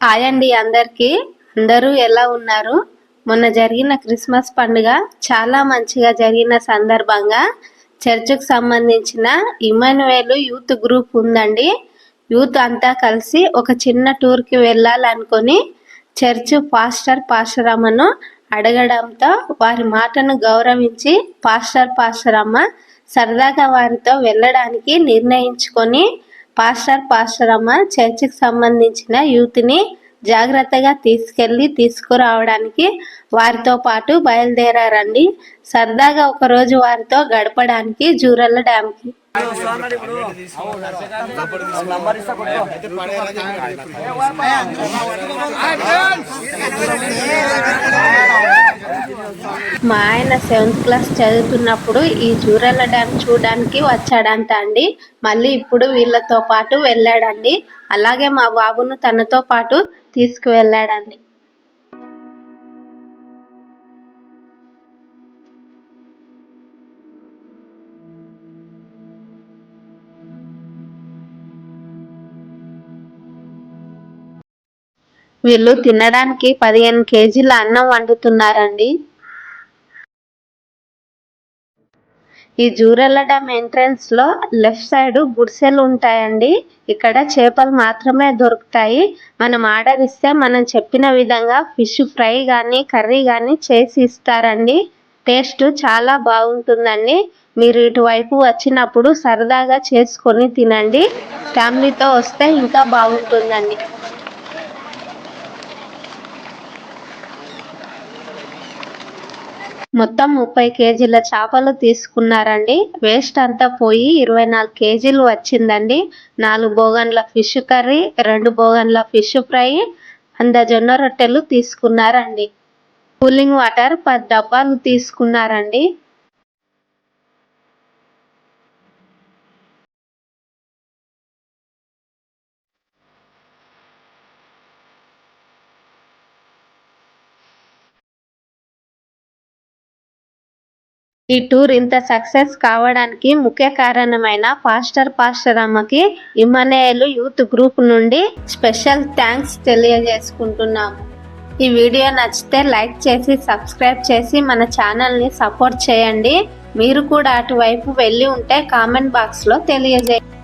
Hi అండి అందరికీ. అందరూ ఎలా ఉన్నారు? మొన్న జరిగిన క్రిస్మస్ పండుగ చాలా మంచిగా జరిగిన సందర్భంగా చర్చ్కు సంబంధించిన ఇమానువేలు యూత్ గ్రూప్ ఉందండి. యూత్ అంతా కలిసి ఒక చిన్న టూర్కి వెళ్ళాలనుకొని చర్చ్ పాస్టర్ పాస్టరమ్మను అడగడంతో వారి మాటను గౌరవించి పాస్టర్ పాశరమ్మ సరదాగా వారితో వెళ్ళడానికి నిర్ణయించుకొని పాస్టర్ పాస్టర్ అమ్మ చర్చికి సంబంధించిన యూత్ని జాగ్రత్తగా తీసుకెళ్ళి తీసుకురావడానికి వారితో పాటు బయలుదేరారండి. సరదాగా ఒకరోజు వారితో గడపడానికి జూరల్ల డ్యామ్కి. మా ఆయన సెవెంత్ క్లాస్ చదువుతున్నప్పుడు ఈ జూరాల డ్యామ్ చూడడానికి వచ్చాడంట అండి. మళ్ళీ ఇప్పుడు వీళ్ళతో పాటు వెళ్ళాడండి. అలాగే మా బాబును తనతో పాటు తీసుకువెళ్ళాడండి. వీళ్ళు తినడానికి పదిహేను కేజీల అన్నం వండుతున్నారండి. ఈ జూరెల్ల డ్యామ్ ఎంట్రన్స్లో లెఫ్ట్ సైడ్ గుడిసెలు ఉంటాయండి. ఇక్కడ చేపలు మాత్రమే దొరుకుతాయి. మనం ఆర్డర్ ఇస్తే మనం చెప్పిన విధంగా ఫిష్ ఫ్రై కానీ కర్రీ కానీ చేసి ఇస్తారండి. టేస్ట్ చాలా బాగుంటుందండి. మీరు ఇటువైపు వచ్చినప్పుడు సరదాగా చేసుకొని తినండి. ఫ్యామిలీతో వస్తే ఇంకా బాగుంటుందండి. మొత్తం ముప్పై కేజీల చేపలు తీసుకున్నారండి. వేస్ట్ అంతా పోయి ఇరవై నాలుగు కేజీలు వచ్చిందండి. నాలుగు బోగన్ల ఫిష్ కర్రీ రెండు బోగన్ల ఫిష్ ఫ్రై అంద జొన్న రొట్టెలు తీసుకున్నారండి. కూలింగ్ వాటర్ పది డబ్బాలు తీసుకున్నారండి. ఈ టూర్ ఇంత సక్సెస్ కావడానికి ముఖ్య కారణమైన పాస్టర్ పాస్టర్ అమ్మకి ఇమ్మనేయులు యూత్ గ్రూప్ నుండి స్పెషల్ థ్యాంక్స్ తెలియజేసుకుంటున్నాము ఈ వీడియో నచ్చితే లైక్ చేసి సబ్స్క్రైబ్ చేసి మన ఛానల్ని సపోర్ట్ చేయండి. మీరు కూడా అటువైపు వెళ్ళి ఉంటే కామెంట్ బాక్స్లో తెలియజేయండి